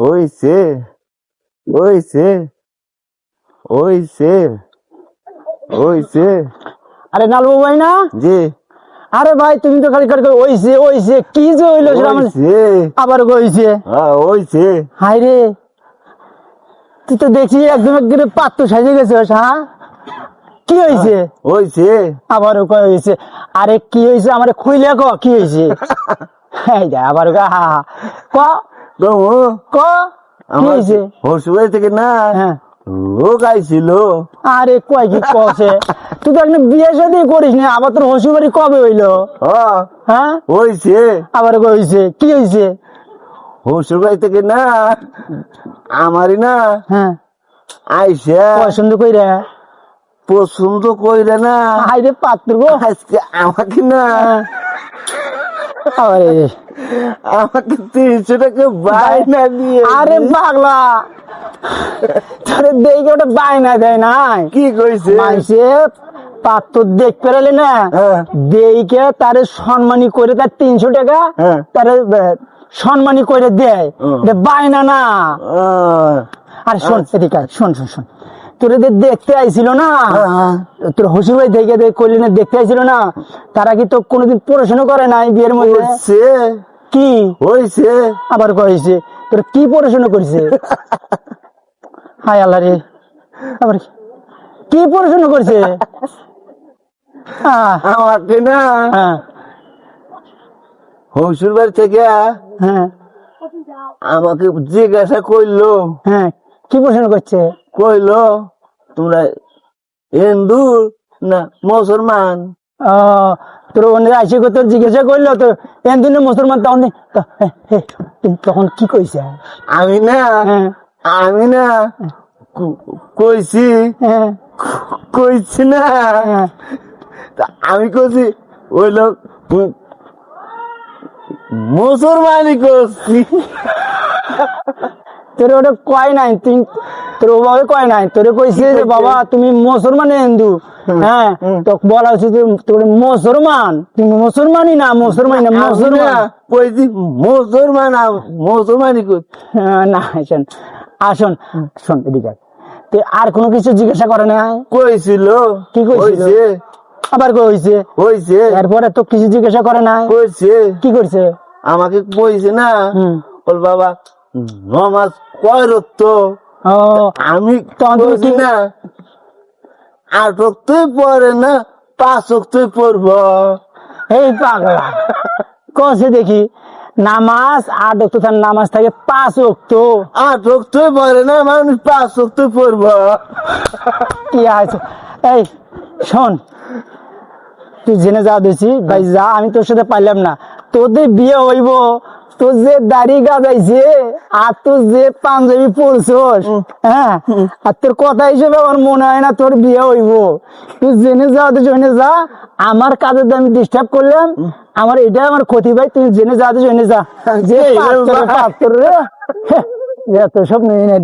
ওইছে ওইছে ওইছে ওইছে আরে নালবো ভাই না? জি। আরে ভাই তুমি তো খালি খালি ওইছে ওইছে কি যে হইল সেটা আমার- ওইছে আবার কইছে? হ্যাঁ ওইছে হাই রে তুই তো দেখছি একদম একদম পাত্র সাজে গেছিস হ্যাঁ? কি হয়েছে ওইছে আবারও কয় হয়েছে আরে কি হয়েছে আমার খুইলে ক কি হয়েছে এই দে আবার ক হা হা। ক? ক? আমার হসুবাই থেকে না? হ্যাঁ। আরে কয় কি কছে? তুই তো একটা বিয়ে শাদী করিস না আবার তোর হসুবাড়ি কবে হইল? হ্যাঁ হ্যাঁ? হইছে। আবার হয়েছে কি হসুবাই থেকে না? আমারই না। হ্যাঁ। আইসা। পছন্দ কইরা? পছন্দ কইরে না। পাত্র গো। আজকে আমাকে না। হ্যাঁ। আরে আমাকে তিনশো টাকা দিয়ে আরে পাগলা তোরে দেখে ওটা দেয় কি কইছে? পাত্র দেখ পেরালে না। হ্যাঁ। দেখে তারে সম্মানী করে তার তিনশো টাকা হ্যাঁ। তারে সম্মানী করে দেয়। বায়না না। আর শোন এদিকে আয়, শোন শোন শোন। তোর দেখতে আইছিল না। হ্যাঁ। তোর হসি ভাই দেখ দেখতে আইছিল না। তারা কি তো কোনোদিন পড়াশোনা করে নাই বিয়ের মধ্যে? কি? হইছে। আবার কয়েছে তোর কি পড়াশোনা করেছে হাই আল্লাহ রে। আবার কি- পড়াশোনা করছে না হ্যাঁ। হসুর বাড়ি থেকে হ্যাঁ। আমাকে জিজ্ঞাসা করল হ্যাঁ। কি পড়াশোনা করছে? কইলো তোমরা হিন্দু না মুসলমান? তোর তোর জিজ্ঞাসা করল তো এন দিনে মুসলমান? তখন তখন কি কইছে? আমি না হ্যাঁ। আমি না কইছি। হ্যাঁ। কইছি না। হ্যাঁ। আমি কইছি ওই লোক মুসলমানই করছি তোর ওটা কয় নাই তুই তোর ওভাবে কয় নাই তোরে কইছে যে বাবা তুমি মুসলমান হিন্দু। হ্যাঁ তো বলা উচিত যে তোর মুসলমান? তুমি মুসলমানই না মুসলমান না মুসলমান। কইছি মুসলমান আম- মুসলমানই করছি হ্যাঁ, না শোন আসুন শোন এদিকে। তো আর কোনো কিছু জিজ্ঞাসা করে না কইছিল। কি কইছিল? আবার কইছে? হইছে তারপরে তো কিছু জিজ্ঞাসা করে না কইছে। কি করছে আমাকে কইছে না বল বাবা নমাজ আমি না আট রক্তই পড়ে না পাঁচ রক্তই পড়ব এই পাগলা। কছে দেখি নামাজ আট অক্ত তার নামাজ থাকে পাঁচ অক্ত আট পড়ে না মানুষ পাঁচ রক্তই পড়ব কি আছে? এই শোন তুই জেনে যা দিছি ভাই যা আমি তোর সাথে পাইলাম না। তোদের বিয়ে হইব তোর যে দাড়ি গাজাইছে আর তোর যে পাঞ্জাবি পরছস হ্যাঁ আর তোর কথা হিসেবে আমার মনে হয় না তোর বিয়ে হইব তুই জেনে যা তো জেনে যা আমার কাজের আমি ডিস্টার্ব করলাম আমার এটা আমার ক্ষতি ভাই তুই জেনে যা তো জেনে যা যে রে এত সব নেই না